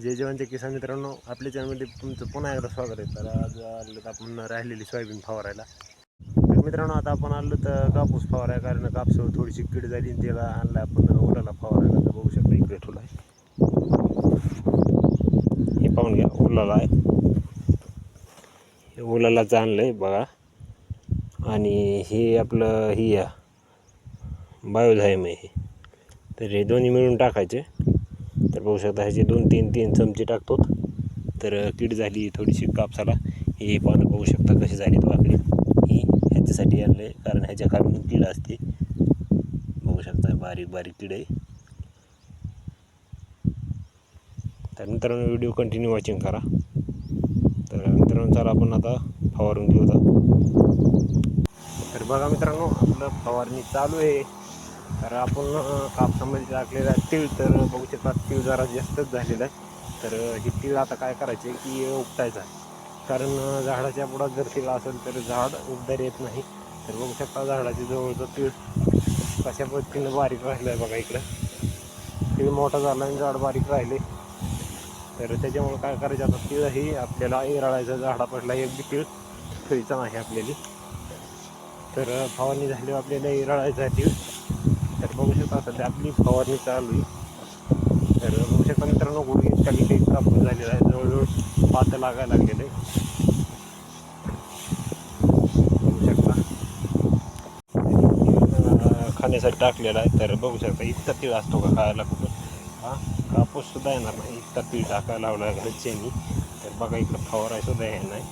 जय जवानचे किसान मित्रांनो आपल्या चॅनलमध्ये तुमचं पुन्हा एकदा स्वागत आहे. तर आज आलो तर आपण राहिलेली सोयाबीन फवारायला. तर मित्रांनो आता आपण आलो तर कापूस फवाराय कारण कापूस थोडीशी कीड झाली आणि त्याला आणलं आपण ओलाला फवारायला. तर बघू शकता इकडे ठेवला आहे हे पाहून घ्या ओलाला आहे. हे ओलालाच आणलं आहे बघा. आणि हे आपलं ही आहे. बायोझायम आहे हे. तर हे दोन्ही मिळून टाकायचे. तर बघू शकता ह्याचे दोन तीन तीन चमचे टाकतो तर कीड झाली थोडीशी कापसाला हे पानं बघू शकता कशी झाली वाकडी. ही ह्याच्यासाठी आणलं आहे कारण ह्याच्या खालून कीड असते. बघू शकता बारीक बारीक कीड आहे. तर मित्रांनो व्हिडिओ कंटिन्यू वॉचिंग करा. तर मित्रांनो चला आपण आता फवारून घेऊ आता तर बघा मित्रांनो आपलं फवारणी चालू आहे. तर आपण कापसामध्ये टाकलेला तीळ तर बघू शकता तीळ जरा जास्तच झालेला आहे. तर ही तीळ आता काय करायचे की उपटायचं आहे. कारण झाडाच्या पुढात जर तीळ असेल तर झाड उबदार येत नाही. तर बघू शकता झाडाच्या जवळचं तीळ कशा पद्धतीनं बारीक राहिलं आहे बघा इकडं. तीळ मोठा झाला आणि झाड बारीक राहिले. तर त्याच्यामुळे काय करायचं आता तीळ ही आपल्याला एराळायचं झाडापडला एक बी तीळ ठेवायचा नाही आपल्याला. तर फवारणी झाली आपल्याला एराळायचं आहे तीळ. बघू शकता सध्या आपली फवारणी चालू आहे. तर बघू शकता मित्रांनो गुडघे काही काही कापून झालेला आहे. जवळजवळ पात लागायला लागलेलं. आहे बघू शकता. खाण्यासाठी टाकलेला आहे. तर बघू शकता इतका तीळ असतो का खायला कुठं? हा? कापूस सुद्धा येणार नाही. इतका तीळ टाकायला लावला घरच्यांनी. तर बघा इकडं फवारायसुद्धा येणार हे नाही